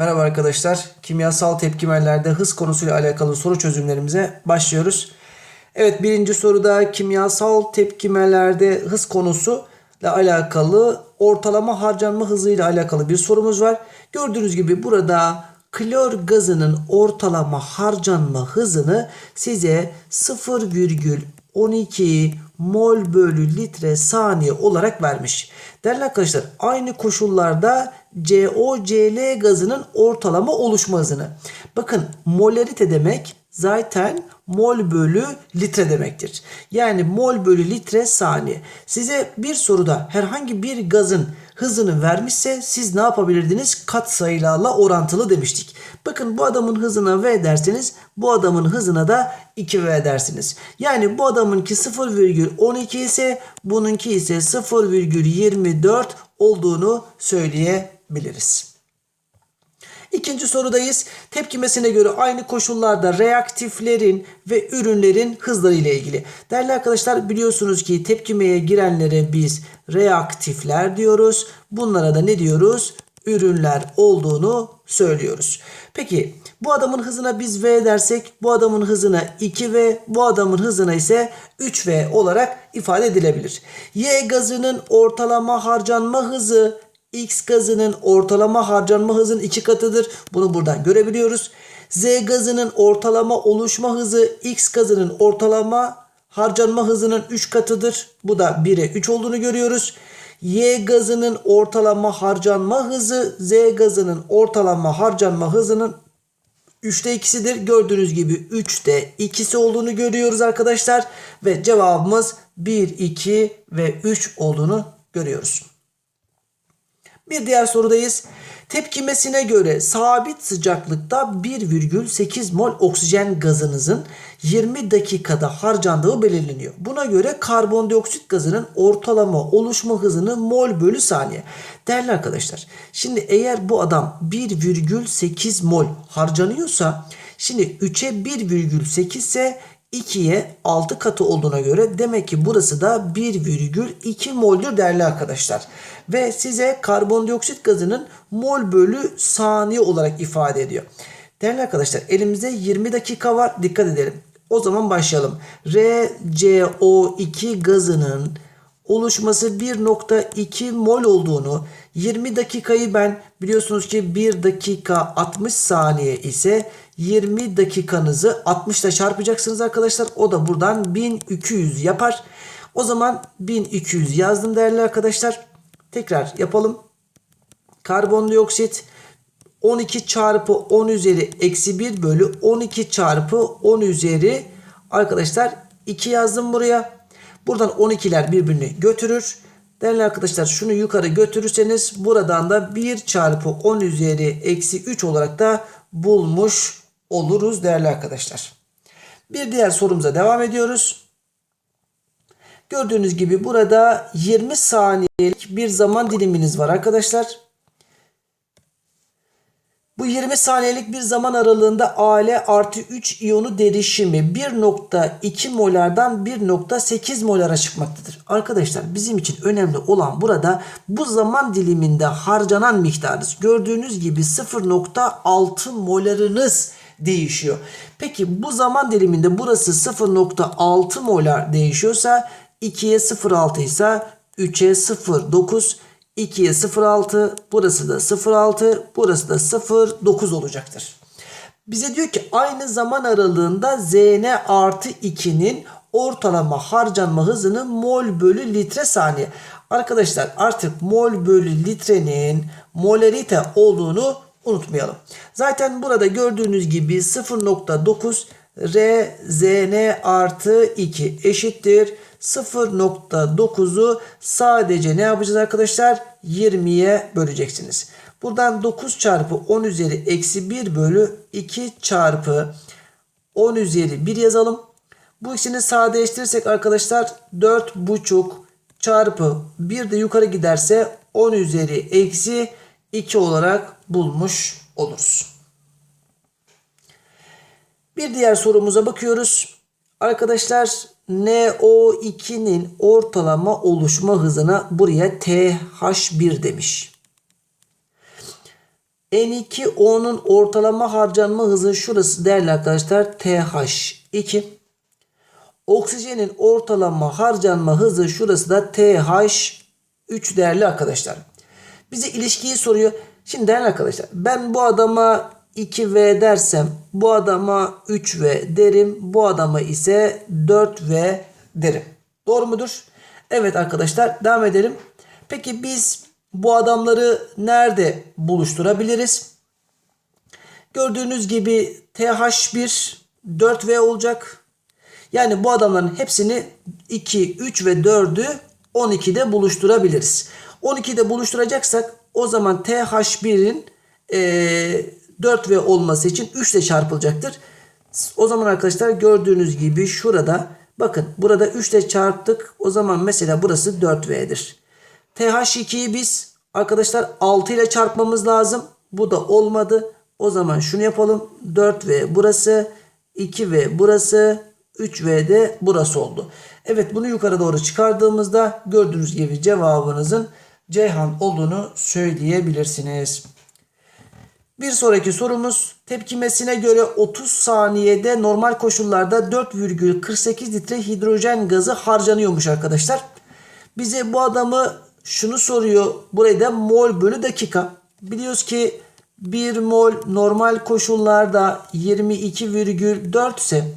Merhaba arkadaşlar. Kimyasal tepkimelerde hız konusuyla alakalı soru çözümlerimize başlıyoruz. Evet birinci soruda kimyasal tepkimelerde hız konusuyla alakalı ortalama harcanma hızıyla alakalı bir sorumuz var. Gördüğünüz gibi burada klor gazının ortalama harcanma hızını size 0,12 mol bölü litre saniye olarak vermiş. Değerli arkadaşlar aynı koşullarda COCl gazının ortalama oluşma hızını. Bakın molarite demek zaten mol bölü litre demektir. Yani mol bölü litre saniye. Size bir soruda herhangi bir gazın hızını vermişse siz ne yapabilirdiniz? Kat sayılarla orantılı demiştik. Bakın bu adamın hızına V derseniz bu adamın hızına da 2V dersiniz. Yani bu adamınki 0,12 ise bununki ise 0,24 olduğunu söyleyebiliriz. İkinci sorudayız. Tepkimesine göre aynı koşullarda reaktiflerin ve ürünlerin hızları ile ilgili. Değerli arkadaşlar biliyorsunuz ki tepkimeye girenlere biz reaktifler diyoruz. Bunlara da ne diyoruz? Ürünler olduğunu söylüyoruz. Peki bu adamın hızına biz V dersek bu adamın hızına 2V bu adamın hızına ise 3V olarak ifade edilebilir. Y gazının ortalama harcanma hızı X gazının ortalama harcanma hızının iki katıdır. Bunu buradan görebiliyoruz. Z gazının ortalama oluşma hızı X gazının ortalama harcanma hızının 3 katıdır. Bu da 1'e 3 olduğunu görüyoruz. Y gazının ortalama harcanma hızı Z gazının ortalama harcanma hızının 3'te 2'sidir. Gördüğünüz gibi 3'te 2'si olduğunu görüyoruz arkadaşlar. Ve cevabımız 1, 2 ve 3 olduğunu görüyoruz. Bir diğer sorudayız. Tepkimesine göre sabit sıcaklıkta 1,8 mol oksijen gazınızın 20 dakikada harcandığı belirleniyor. Buna göre karbondioksit gazının ortalama oluşma hızını mol bölü saniye. Değerli arkadaşlar şimdi eğer bu adam 1,8 mol harcanıyorsa şimdi 3'e 1,8 ise 2'ye 6 katı olduğuna göre demek ki burası da 1,2 moldür değerli arkadaşlar. Ve size karbondioksit gazının mol bölü saniye olarak ifade ediyor. Değerli arkadaşlar elimizde 20 dakika var dikkat edelim. O zaman başlayalım. RCO2 gazının oluşması 1.2 mol olduğunu 20 dakikayı ben biliyorsunuz ki 1 dakika 60 saniye ise 20 dakikanızı 60 ile çarpacaksınız arkadaşlar. O da buradan 1200 yapar. O zaman 1200 yazdım değerli arkadaşlar. Tekrar yapalım. Karbondioksit 12 çarpı 10 üzeri eksi 1 bölü 12 çarpı 10 üzeri arkadaşlar 2 yazdım buraya. Buradan 12'ler birbirini götürür. Değerli arkadaşlar şunu yukarı götürürseniz buradan da 1 çarpı 10 üzeri eksi 3 olarak da bulmuş oluruz değerli arkadaşlar. Bir diğer sorumuza devam ediyoruz. Gördüğünüz gibi burada 20 saniyelik bir zaman diliminiz var arkadaşlar. Bu 20 saniyelik bir zaman aralığında Al artı 3 iyonu derişimi 1.2 molardan 1.8 molara çıkmaktadır. Arkadaşlar bizim için önemli olan burada bu zaman diliminde harcanan miktarınız. Gördüğünüz gibi 0.6 molarınız değişiyor. Peki bu zaman diliminde burası 0.6 molar değişiyorsa 2'ye 0.6 ise 3'e 0.9 2'ye 0.6 burası da 0.6 burası da 0.9 olacaktır. Bize diyor ki aynı zaman aralığında Zn artı 2'nin ortalama harcanma hızını mol bölü litre saniye. Arkadaşlar artık mol bölü litrenin molarite olduğunu unutmayalım. Zaten burada gördüğünüz gibi 0.9 R Zn artı 2 eşittir 0.9'u sadece ne yapacağız arkadaşlar? 20'ye böleceksiniz. Buradan 9 çarpı 10 üzeri eksi 1 bölü 2 çarpı 10 üzeri 1 yazalım. Bu ikisini sadeleştirirsek arkadaşlar 4,5 çarpı 1 de yukarı giderse 10 üzeri eksi 2 olarak bulmuş oluruz. Bir diğer sorumuza bakıyoruz. Arkadaşlar NO2'nin ortalama oluşma hızına buraya TH1 demiş. N2O'nun ortalama harcanma hızı şurası değerli arkadaşlar TH2. Oksijenin ortalama harcanma hızı şurası da TH3 değerli arkadaşlar. Bize ilişkiyi soruyor. Şimdi değerli arkadaşlar ben bu adama 2V dersem bu adama 3V derim. Bu adama ise 4V derim. Doğru mudur? Evet arkadaşlar devam edelim. Peki biz bu adamları nerede buluşturabiliriz? Gördüğünüz gibi TH1 4V olacak. Yani bu adamların hepsini 2, 3 ve 4'ü 12'de buluşturabiliriz. 12'de buluşturacaksak o zaman TH1'in e, 4V olması için 3 ile çarpılacaktır. O zaman arkadaşlar gördüğünüz gibi şurada bakın burada 3 ile çarptık. O zaman mesela burası 4V'dir. TH2'yi biz arkadaşlar 6 ile çarpmamız lazım. Bu da olmadı. O zaman şunu yapalım. 4V burası. 2V burası. 3V de burası oldu. Evet bunu yukarı doğru çıkardığımızda gördüğünüz gibi cevabınızın Ceyhan olduğunu söyleyebilirsiniz. Bir sonraki sorumuz tepkimesine göre 30 saniyede normal koşullarda 4,48 litre hidrojen gazı harcanıyormuş arkadaşlar. Bize bu adamı şunu soruyor. Burayı da mol bölü dakika. Biliyoruz ki 1 mol normal koşullarda 22,4 ise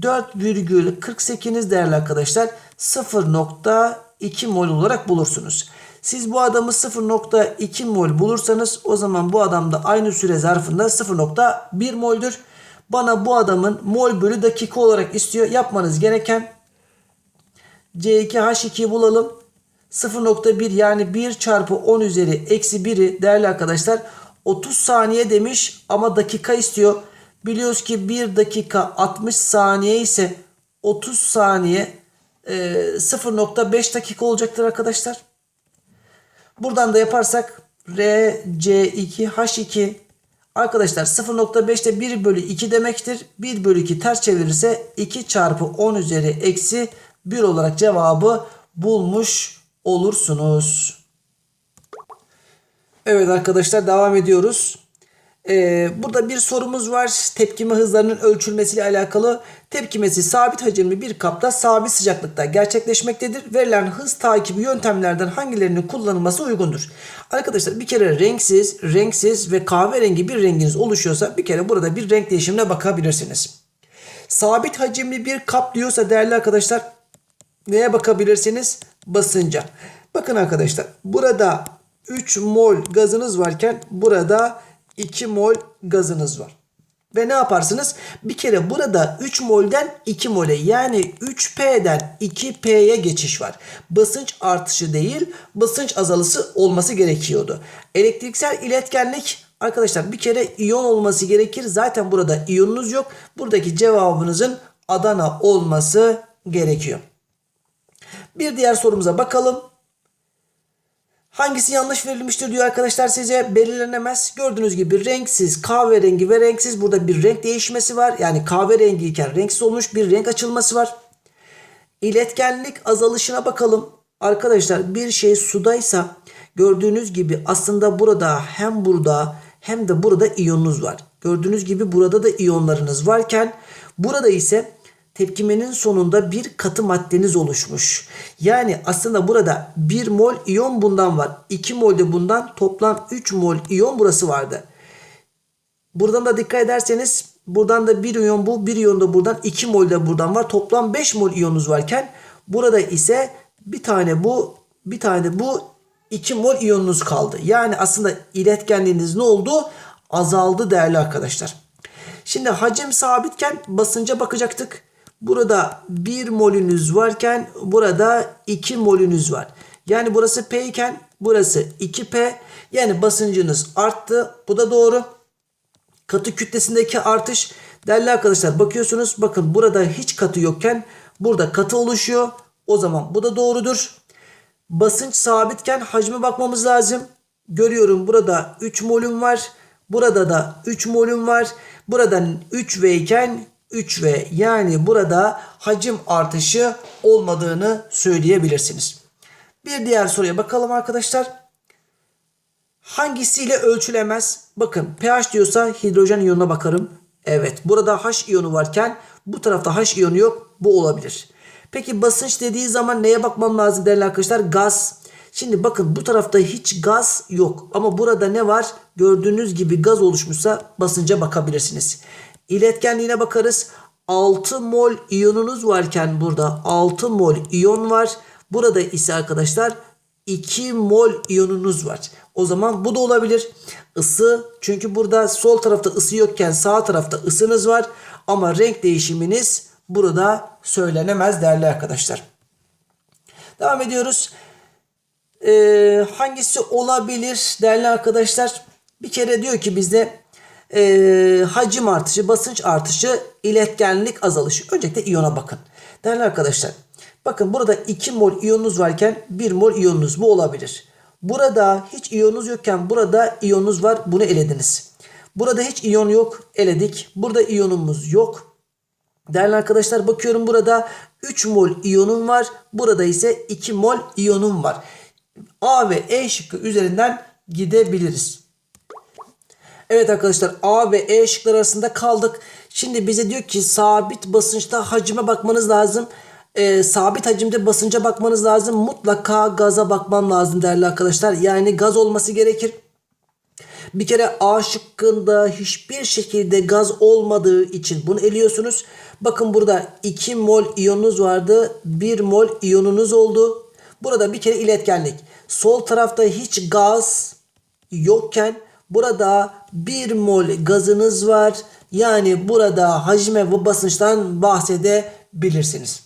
4,48'iniz değerli arkadaşlar 0.2 mol olarak bulursunuz. Siz bu adamı 0.2 mol bulursanız o zaman bu adam da aynı süre zarfında 0.1 moldür. Bana bu adamın mol bölü dakika olarak istiyor. Yapmanız gereken C2H2'yi bulalım. 0.1 yani 1 çarpı 10 üzeri eksi 1'i değerli arkadaşlar 30 saniye demiş ama dakika istiyor. Biliyoruz ki 1 dakika 60 saniye ise 30 saniye e, 0.5 dakika olacaktır arkadaşlar. Buradan da yaparsak R, C2, H2 arkadaşlar 0.5'te 1 bölü 2 demektir. 1 bölü 2 ters çevirirse 2 çarpı 10 üzeri eksi 1 olarak cevabı bulmuş olursunuz. Evet arkadaşlar devam ediyoruz. Ee, burada bir sorumuz var. Tepkime hızlarının ölçülmesiyle alakalı. Tepkimesi sabit hacimli bir kapta sabit sıcaklıkta gerçekleşmektedir. Verilen hız takibi yöntemlerden hangilerinin kullanılması uygundur? Arkadaşlar bir kere renksiz, renksiz ve kahverengi bir renginiz oluşuyorsa bir kere burada bir renk değişimine bakabilirsiniz. Sabit hacimli bir kap diyorsa değerli arkadaşlar neye bakabilirsiniz? Basınca. Bakın arkadaşlar burada 3 mol gazınız varken burada 2 mol gazınız var. Ve ne yaparsınız? Bir kere burada 3 molden 2 mole yani 3P'den 2P'ye geçiş var. Basınç artışı değil basınç azalısı olması gerekiyordu. Elektriksel iletkenlik arkadaşlar bir kere iyon olması gerekir. Zaten burada iyonunuz yok. Buradaki cevabınızın Adana olması gerekiyor. Bir diğer sorumuza bakalım. Hangisi yanlış verilmiştir diyor arkadaşlar size belirlenemez. Gördüğünüz gibi renksiz, kahverengi ve renksiz burada bir renk değişmesi var. Yani kahverengi iken renksiz olmuş bir renk açılması var. İletkenlik azalışına bakalım. Arkadaşlar bir şey sudaysa gördüğünüz gibi aslında burada hem burada hem de burada iyonunuz var. Gördüğünüz gibi burada da iyonlarınız varken burada ise tepkimenin sonunda bir katı maddeniz oluşmuş. Yani aslında burada 1 mol iyon bundan var. 2 mol de bundan toplam 3 mol iyon burası vardı. Buradan da dikkat ederseniz buradan da 1 iyon bu 1 iyon da buradan 2 mol de buradan var. Toplam 5 mol iyonunuz varken burada ise bir tane bu bir tane bu 2 mol iyonunuz kaldı. Yani aslında iletkenliğiniz ne oldu? Azaldı değerli arkadaşlar. Şimdi hacim sabitken basınca bakacaktık. Burada 1 molünüz varken burada 2 molünüz var. Yani burası P iken burası 2P. Yani basıncınız arttı. Bu da doğru. Katı kütlesindeki artış değerli arkadaşlar bakıyorsunuz. Bakın burada hiç katı yokken burada katı oluşuyor. O zaman bu da doğrudur. Basınç sabitken hacme bakmamız lazım. Görüyorum burada 3 molüm var. Burada da 3 molüm var. Buradan 3V iken 3V yani burada hacim artışı olmadığını söyleyebilirsiniz. Bir diğer soruya bakalım arkadaşlar. Hangisiyle ölçülemez? Bakın pH diyorsa hidrojen iyonuna bakarım. Evet burada H iyonu varken bu tarafta H iyonu yok. Bu olabilir. Peki basınç dediği zaman neye bakmam lazım değerli arkadaşlar? Gaz. Şimdi bakın bu tarafta hiç gaz yok. Ama burada ne var? Gördüğünüz gibi gaz oluşmuşsa basınca bakabilirsiniz. İletkenliğine bakarız. 6 mol iyonunuz varken burada 6 mol iyon var. Burada ise arkadaşlar 2 mol iyonunuz var. O zaman bu da olabilir. Isı çünkü burada sol tarafta ısı yokken sağ tarafta ısınız var. Ama renk değişiminiz burada söylenemez değerli arkadaşlar. Devam ediyoruz. Ee, hangisi olabilir değerli arkadaşlar? Bir kere diyor ki bizde e, hacim artışı, basınç artışı, iletkenlik azalışı. Öncelikle iyona bakın. Değerli arkadaşlar bakın burada 2 mol iyonunuz varken 1 mol iyonunuz bu olabilir. Burada hiç iyonunuz yokken burada iyonunuz var bunu elediniz. Burada hiç iyon yok eledik. Burada iyonumuz yok. Değerli arkadaşlar bakıyorum burada 3 mol iyonum var. Burada ise 2 mol iyonum var. A ve E şıkkı üzerinden gidebiliriz. Evet arkadaşlar A ve E şıkları arasında kaldık. Şimdi bize diyor ki sabit basınçta hacime bakmanız lazım. Ee, sabit hacimde basınca bakmanız lazım. Mutlaka gaza bakmam lazım değerli arkadaşlar. Yani gaz olması gerekir. Bir kere A şıkkında hiçbir şekilde gaz olmadığı için bunu eliyorsunuz. Bakın burada 2 mol iyonunuz vardı. 1 mol iyonunuz oldu. Burada bir kere iletkenlik. Sol tarafta hiç gaz yokken burada 1 mol gazınız var. Yani burada hacme ve basınçtan bahsedebilirsiniz.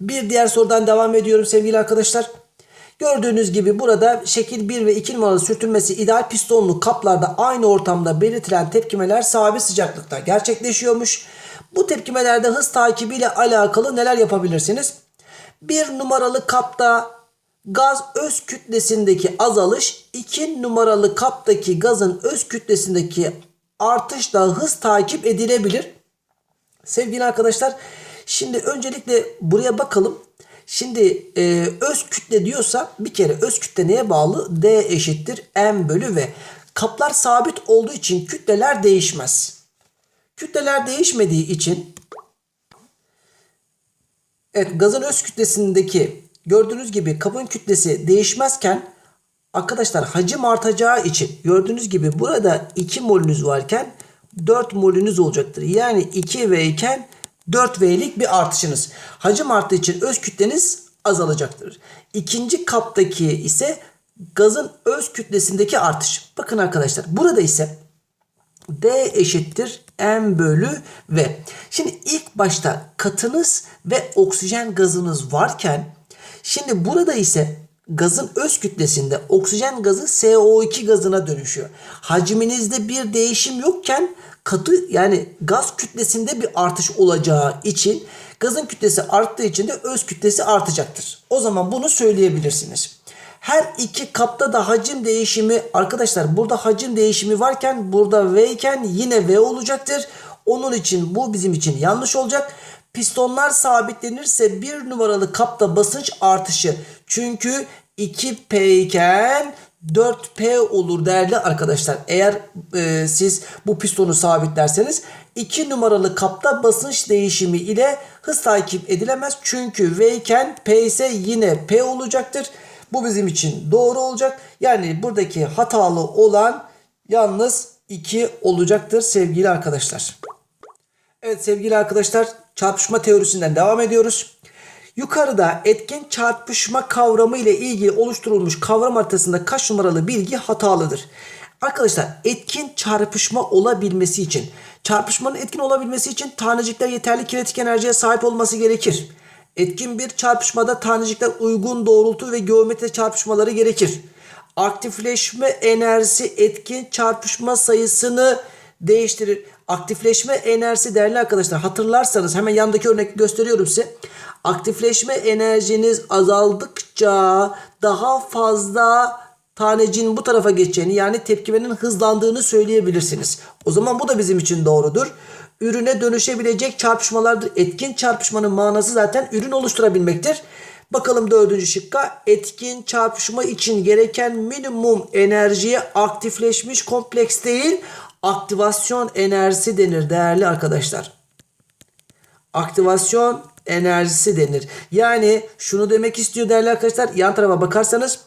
Bir diğer sorudan devam ediyorum sevgili arkadaşlar. Gördüğünüz gibi burada şekil 1 ve 2 numaralı sürtünmesi ideal pistonlu kaplarda aynı ortamda belirtilen tepkimeler sabit sıcaklıkta gerçekleşiyormuş. Bu tepkimelerde hız takibiyle alakalı neler yapabilirsiniz? Bir numaralı kapta gaz öz kütlesindeki azalış 2 numaralı kaptaki gazın öz kütlesindeki artışla hız takip edilebilir. Sevgili arkadaşlar şimdi öncelikle buraya bakalım. Şimdi e, öz kütle diyorsa bir kere öz kütle neye bağlı? D eşittir M bölü V. Kaplar sabit olduğu için kütleler değişmez. Kütleler değişmediği için evet gazın öz kütlesindeki gördüğünüz gibi kabın kütlesi değişmezken arkadaşlar hacim artacağı için gördüğünüz gibi burada 2 molünüz varken 4 molünüz olacaktır. Yani 2V iken 4V'lik bir artışınız. Hacim arttığı için öz kütleniz azalacaktır. İkinci kaptaki ise gazın öz kütlesindeki artış. Bakın arkadaşlar burada ise D eşittir M bölü V. Şimdi ilk başta katınız ve oksijen gazınız varken şimdi burada ise gazın öz kütlesinde oksijen gazı CO2 gazına dönüşüyor. Hacminizde bir değişim yokken katı yani gaz kütlesinde bir artış olacağı için gazın kütlesi arttığı için de öz kütlesi artacaktır. O zaman bunu söyleyebilirsiniz. Her iki kapta da hacim değişimi arkadaşlar burada hacim değişimi varken burada V iken yine V olacaktır. Onun için bu bizim için yanlış olacak. Pistonlar sabitlenirse bir numaralı kapta basınç artışı. Çünkü 2P iken 4P olur değerli arkadaşlar. Eğer e, siz bu pistonu sabitlerseniz 2 numaralı kapta basınç değişimi ile hız takip edilemez. Çünkü V iken P ise yine P olacaktır. Bu bizim için doğru olacak. Yani buradaki hatalı olan yalnız 2 olacaktır sevgili arkadaşlar. Evet sevgili arkadaşlar çarpışma teorisinden devam ediyoruz. Yukarıda etkin çarpışma kavramı ile ilgili oluşturulmuş kavram haritasında kaç numaralı bilgi hatalıdır? Arkadaşlar etkin çarpışma olabilmesi için çarpışmanın etkin olabilmesi için tanecikler yeterli kinetik enerjiye sahip olması gerekir. Etkin bir çarpışmada tanecikler uygun doğrultu ve geometri çarpışmaları gerekir. Aktifleşme enerjisi etkin çarpışma sayısını değiştirir. Aktifleşme enerjisi değerli arkadaşlar hatırlarsanız hemen yandaki örnek gösteriyorum size. Aktifleşme enerjiniz azaldıkça daha fazla tanecin bu tarafa geçeceğini yani tepkimenin hızlandığını söyleyebilirsiniz. O zaman bu da bizim için doğrudur. Ürüne dönüşebilecek çarpışmalardır. Etkin çarpışmanın manası zaten ürün oluşturabilmektir. Bakalım dördüncü şıkka etkin çarpışma için gereken minimum enerjiye aktifleşmiş kompleks değil aktivasyon enerjisi denir değerli arkadaşlar. Aktivasyon enerjisi denir. Yani şunu demek istiyor değerli arkadaşlar yan tarafa bakarsanız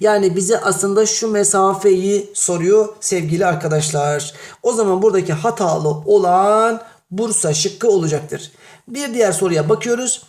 yani bize aslında şu mesafeyi soruyor sevgili arkadaşlar. O zaman buradaki hatalı olan Bursa şıkkı olacaktır. Bir diğer soruya bakıyoruz.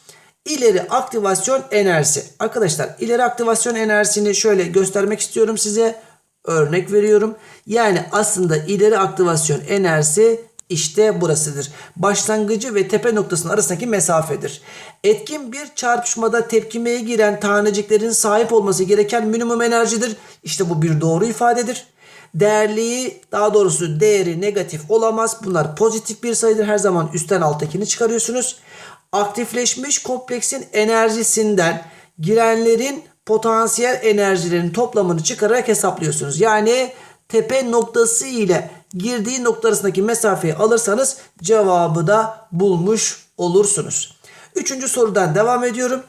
İleri aktivasyon enerjisi. Arkadaşlar ileri aktivasyon enerjisini şöyle göstermek istiyorum size. Örnek veriyorum. Yani aslında ileri aktivasyon enerjisi işte burasıdır. Başlangıcı ve tepe noktasının arasındaki mesafedir. Etkin bir çarpışmada tepkimeye giren taneciklerin sahip olması gereken minimum enerjidir. İşte bu bir doğru ifadedir. Değerliği daha doğrusu değeri negatif olamaz. Bunlar pozitif bir sayıdır. Her zaman üstten alttakini çıkarıyorsunuz. Aktifleşmiş kompleksin enerjisinden girenlerin potansiyel enerjilerin toplamını çıkararak hesaplıyorsunuz. Yani tepe noktası ile girdiği nokta arasındaki mesafeyi alırsanız cevabı da bulmuş olursunuz. Üçüncü sorudan devam ediyorum.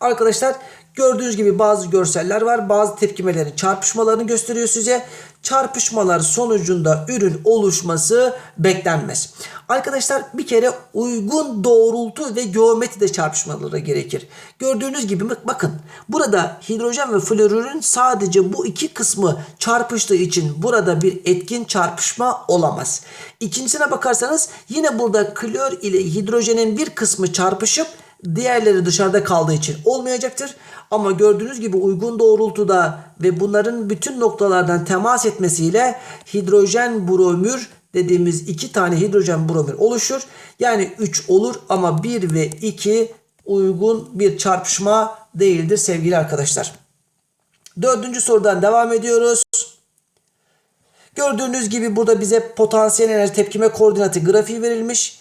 Arkadaşlar gördüğünüz gibi bazı görseller var. Bazı tepkimelerin çarpışmalarını gösteriyor size. Çarpışmalar sonucunda ürün oluşması beklenmez. Arkadaşlar bir kere uygun doğrultu ve geometride çarpışmaları gerekir. Gördüğünüz gibi bak- bakın burada hidrojen ve florürün sadece bu iki kısmı çarpıştığı için burada bir etkin çarpışma olamaz. İkincisine bakarsanız yine burada klor ile hidrojenin bir kısmı çarpışıp diğerleri dışarıda kaldığı için olmayacaktır. Ama gördüğünüz gibi uygun doğrultuda ve bunların bütün noktalardan temas etmesiyle hidrojen bromür dediğimiz iki tane hidrojen bromür oluşur. Yani 3 olur ama 1 ve 2 uygun bir çarpışma değildir sevgili arkadaşlar. Dördüncü sorudan devam ediyoruz. Gördüğünüz gibi burada bize potansiyel enerji tepkime koordinatı grafiği verilmiş.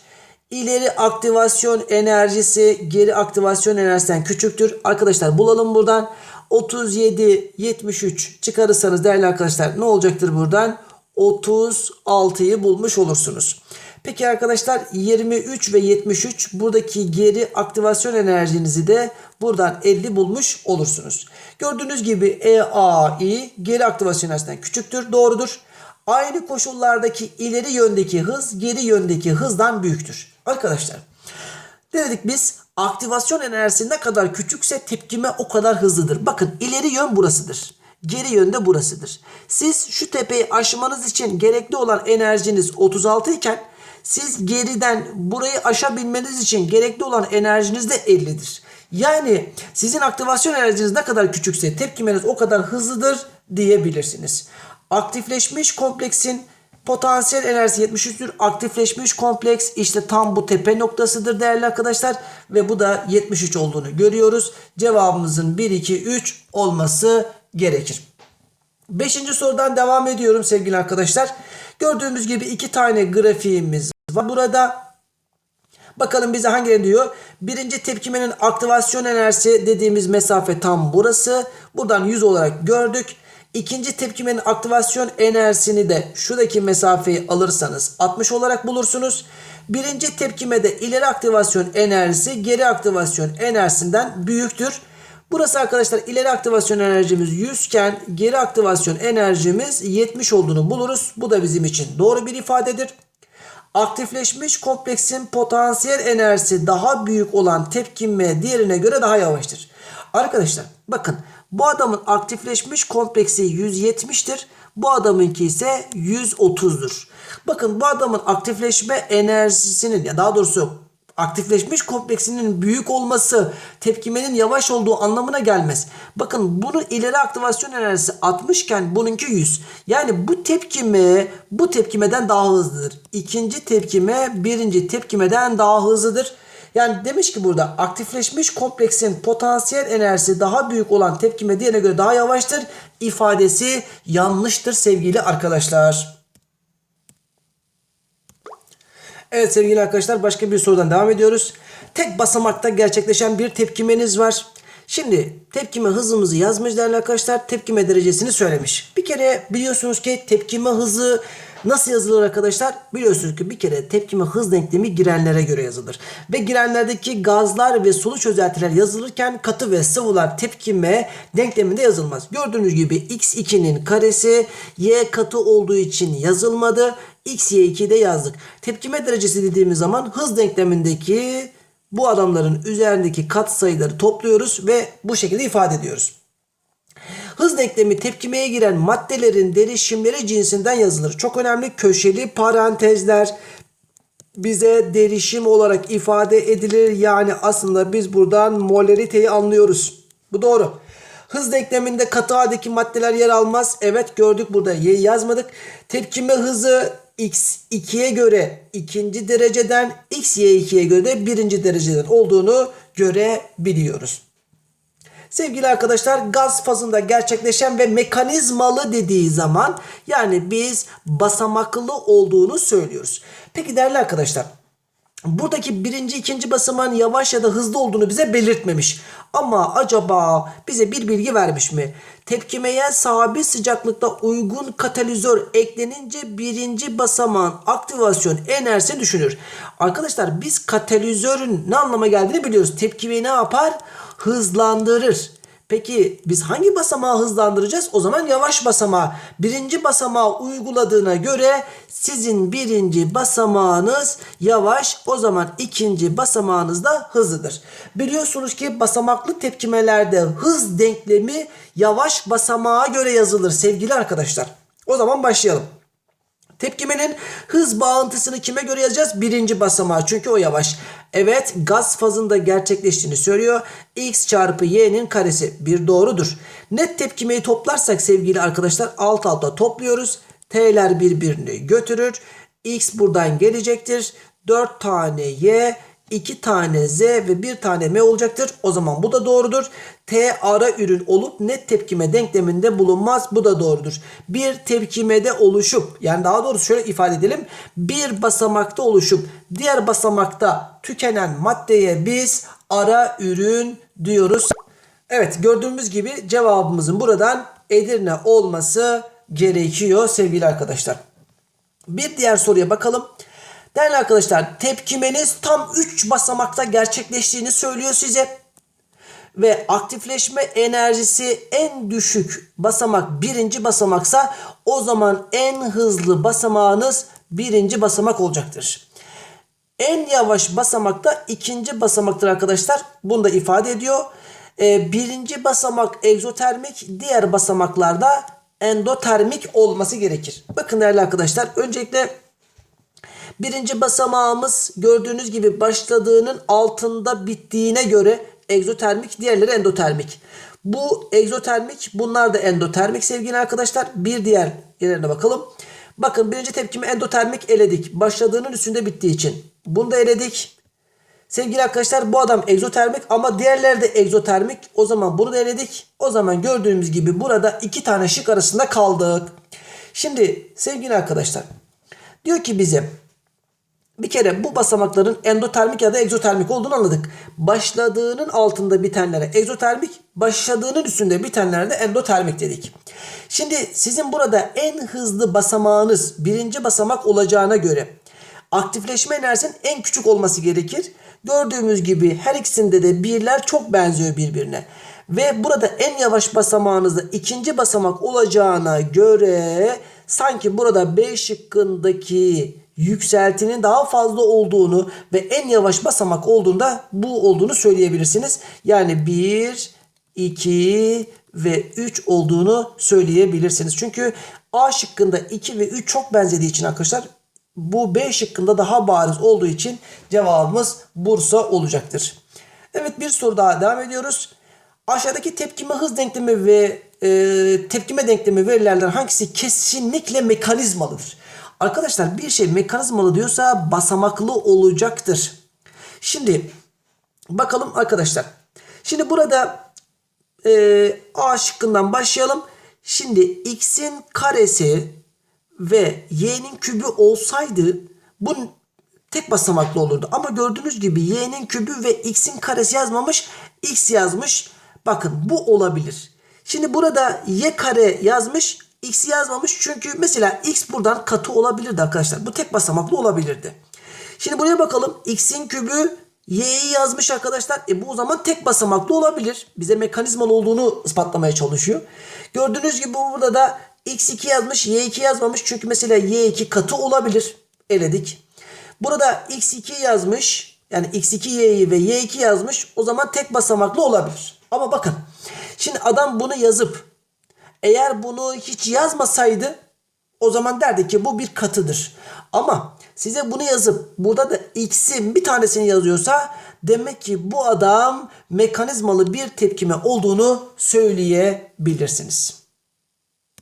İleri aktivasyon enerjisi geri aktivasyon enerjisinden küçüktür. Arkadaşlar bulalım buradan. 37, 73 çıkarırsanız değerli arkadaşlar ne olacaktır buradan? 36'yı bulmuş olursunuz. Peki arkadaşlar 23 ve 73 buradaki geri aktivasyon enerjinizi de buradan 50 bulmuş olursunuz. Gördüğünüz gibi EAI geri aktivasyon enerjisinden küçüktür. Doğrudur. Aynı koşullardaki ileri yöndeki hız geri yöndeki hızdan büyüktür. Arkadaşlar ne dedik biz? Aktivasyon enerjisi ne kadar küçükse tepkime o kadar hızlıdır. Bakın ileri yön burasıdır. Geri yönde burasıdır. Siz şu tepeyi aşmanız için gerekli olan enerjiniz 36 iken siz geriden burayı aşabilmeniz için gerekli olan enerjiniz de 50'dir. Yani sizin aktivasyon enerjiniz ne kadar küçükse tepkimeniz o kadar hızlıdır diyebilirsiniz. Aktifleşmiş kompleksin potansiyel enerjisi 73'tür. Aktifleşmiş kompleks işte tam bu tepe noktasıdır değerli arkadaşlar. Ve bu da 73 olduğunu görüyoruz. Cevabımızın 1, 2, 3 olması gerekir. Beşinci sorudan devam ediyorum sevgili arkadaşlar. Gördüğümüz gibi iki tane grafiğimiz var burada. Bakalım bize hangileri diyor. Birinci tepkimenin aktivasyon enerjisi dediğimiz mesafe tam burası. Buradan 100 olarak gördük. İkinci tepkimenin aktivasyon enerjisini de şuradaki mesafeyi alırsanız 60 olarak bulursunuz. Birinci tepkimede ileri aktivasyon enerjisi geri aktivasyon enerjisinden büyüktür. Burası arkadaşlar ileri aktivasyon enerjimiz 100 iken geri aktivasyon enerjimiz 70 olduğunu buluruz. Bu da bizim için doğru bir ifadedir. Aktifleşmiş kompleksin potansiyel enerjisi daha büyük olan tepkime diğerine göre daha yavaştır. Arkadaşlar bakın bu adamın aktifleşmiş kompleksi 170'tir. Bu adamınki ise 130'dur. Bakın bu adamın aktifleşme enerjisinin ya daha doğrusu aktifleşmiş kompleksinin büyük olması tepkimenin yavaş olduğu anlamına gelmez. Bakın bunu ileri aktivasyon enerjisi 60 iken bununki 100. Yani bu tepkime bu tepkimeden daha hızlıdır. İkinci tepkime birinci tepkimeden daha hızlıdır. Yani demiş ki burada aktifleşmiş kompleksin potansiyel enerjisi daha büyük olan tepkime diğerine göre daha yavaştır. ifadesi yanlıştır sevgili arkadaşlar. Evet sevgili arkadaşlar başka bir sorudan devam ediyoruz. Tek basamakta gerçekleşen bir tepkimeniz var. Şimdi tepkime hızımızı yazmış değerli arkadaşlar. Tepkime derecesini söylemiş. Bir kere biliyorsunuz ki tepkime hızı Nasıl yazılır arkadaşlar? Biliyorsunuz ki bir kere tepkime hız denklemi girenlere göre yazılır. Ve girenlerdeki gazlar ve sulu çözeltiler yazılırken katı ve sıvılar tepkime denkleminde yazılmaz. Gördüğünüz gibi x2'nin karesi y katı olduğu için yazılmadı. x y2'de yazdık. Tepkime derecesi dediğimiz zaman hız denklemindeki bu adamların üzerindeki kat sayıları topluyoruz ve bu şekilde ifade ediyoruz. Hız denklemi tepkimeye giren maddelerin derişimleri cinsinden yazılır. Çok önemli köşeli parantezler bize derişim olarak ifade edilir. Yani aslında biz buradan molariteyi anlıyoruz. Bu doğru. Hız denkleminde katı A'daki maddeler yer almaz. Evet gördük burada Y yazmadık. Tepkime hızı x2'ye göre ikinci dereceden x y2'ye göre de birinci dereceden olduğunu görebiliyoruz. Sevgili arkadaşlar gaz fazında gerçekleşen ve mekanizmalı dediği zaman yani biz basamaklı olduğunu söylüyoruz. Peki değerli arkadaşlar buradaki birinci ikinci basamağın yavaş ya da hızlı olduğunu bize belirtmemiş. Ama acaba bize bir bilgi vermiş mi? Tepkimeye sabit sıcaklıkta uygun katalizör eklenince birinci basamağın aktivasyon enerjisi düşünür. Arkadaşlar biz katalizörün ne anlama geldiğini biliyoruz. Tepkimeyi ne yapar? Hızlandırır. Peki biz hangi basamağı hızlandıracağız? O zaman yavaş basamağı. Birinci basamağı uyguladığına göre sizin birinci basamağınız yavaş. O zaman ikinci basamağınız da hızlıdır. Biliyorsunuz ki basamaklı tepkimelerde hız denklemi yavaş basamağa göre yazılır sevgili arkadaşlar. O zaman başlayalım. Tepkimenin hız bağıntısını kime göre yazacağız? Birinci basamağı çünkü o yavaş. Evet gaz fazında gerçekleştiğini söylüyor. X çarpı Y'nin karesi bir doğrudur. Net tepkimeyi toplarsak sevgili arkadaşlar alt alta topluyoruz. T'ler birbirini götürür. X buradan gelecektir. 4 tane Y 2 tane Z ve 1 tane M olacaktır. O zaman bu da doğrudur. T ara ürün olup net tepkime denkleminde bulunmaz. Bu da doğrudur. Bir tepkimede oluşup yani daha doğrusu şöyle ifade edelim. Bir basamakta oluşup diğer basamakta tükenen maddeye biz ara ürün diyoruz. Evet gördüğümüz gibi cevabımızın buradan Edirne olması gerekiyor sevgili arkadaşlar. Bir diğer soruya bakalım. Değerli arkadaşlar tepkimeniz tam 3 basamakta gerçekleştiğini söylüyor size. Ve aktifleşme enerjisi en düşük basamak birinci basamaksa o zaman en hızlı basamağınız birinci basamak olacaktır. En yavaş basamakta ikinci basamaktır arkadaşlar. Bunu da ifade ediyor. Ee, birinci basamak egzotermik, diğer basamaklarda endotermik olması gerekir. Bakın değerli arkadaşlar öncelikle Birinci basamağımız gördüğünüz gibi başladığının altında bittiğine göre egzotermik, diğerleri endotermik. Bu egzotermik, bunlar da endotermik sevgili arkadaşlar. Bir diğer yerine bakalım. Bakın birinci tepkimi endotermik eledik. Başladığının üstünde bittiği için. Bunu da eledik. Sevgili arkadaşlar bu adam egzotermik ama diğerleri de egzotermik. O zaman bunu da eledik. O zaman gördüğümüz gibi burada iki tane şık arasında kaldık. Şimdi sevgili arkadaşlar diyor ki bize bir kere bu basamakların endotermik ya da egzotermik olduğunu anladık. Başladığının altında bitenlere egzotermik, başladığının üstünde bitenlere de endotermik dedik. Şimdi sizin burada en hızlı basamağınız birinci basamak olacağına göre aktifleşme enerjisinin en küçük olması gerekir. Gördüğümüz gibi her ikisinde de birler çok benziyor birbirine. Ve burada en yavaş basamağınızda ikinci basamak olacağına göre sanki burada B şıkkındaki yükseltinin daha fazla olduğunu ve en yavaş basamak olduğunda bu olduğunu söyleyebilirsiniz. Yani 1, 2 ve 3 olduğunu söyleyebilirsiniz. Çünkü A şıkkında 2 ve 3 çok benzediği için arkadaşlar bu B şıkkında daha bariz olduğu için cevabımız Bursa olacaktır. Evet bir soru daha devam ediyoruz. Aşağıdaki tepkime hız denklemi ve e, tepkime denklemi verilerden hangisi kesinlikle mekanizmalıdır? Arkadaşlar bir şey mekanizmalı diyorsa basamaklı olacaktır. Şimdi bakalım arkadaşlar. Şimdi burada e, A şıkkından başlayalım. Şimdi x'in karesi ve y'nin kübü olsaydı bu tek basamaklı olurdu. Ama gördüğünüz gibi y'nin kübü ve x'in karesi yazmamış. x yazmış. Bakın bu olabilir. Şimdi burada y kare yazmış X'i yazmamış çünkü mesela X buradan katı olabilirdi arkadaşlar. Bu tek basamaklı olabilirdi. Şimdi buraya bakalım. X'in kübü Y'yi yazmış arkadaşlar. E bu o zaman tek basamaklı olabilir. Bize mekanizmalı olduğunu ispatlamaya çalışıyor. Gördüğünüz gibi burada da X2 yazmış Y2 yazmamış. Çünkü mesela Y2 katı olabilir. Eledik. Burada X2 yazmış. Yani X2Y'yi ve Y2 yazmış. O zaman tek basamaklı olabilir. Ama bakın. Şimdi adam bunu yazıp eğer bunu hiç yazmasaydı o zaman derdi ki bu bir katıdır. Ama size bunu yazıp burada da x'in bir tanesini yazıyorsa demek ki bu adam mekanizmalı bir tepkime olduğunu söyleyebilirsiniz.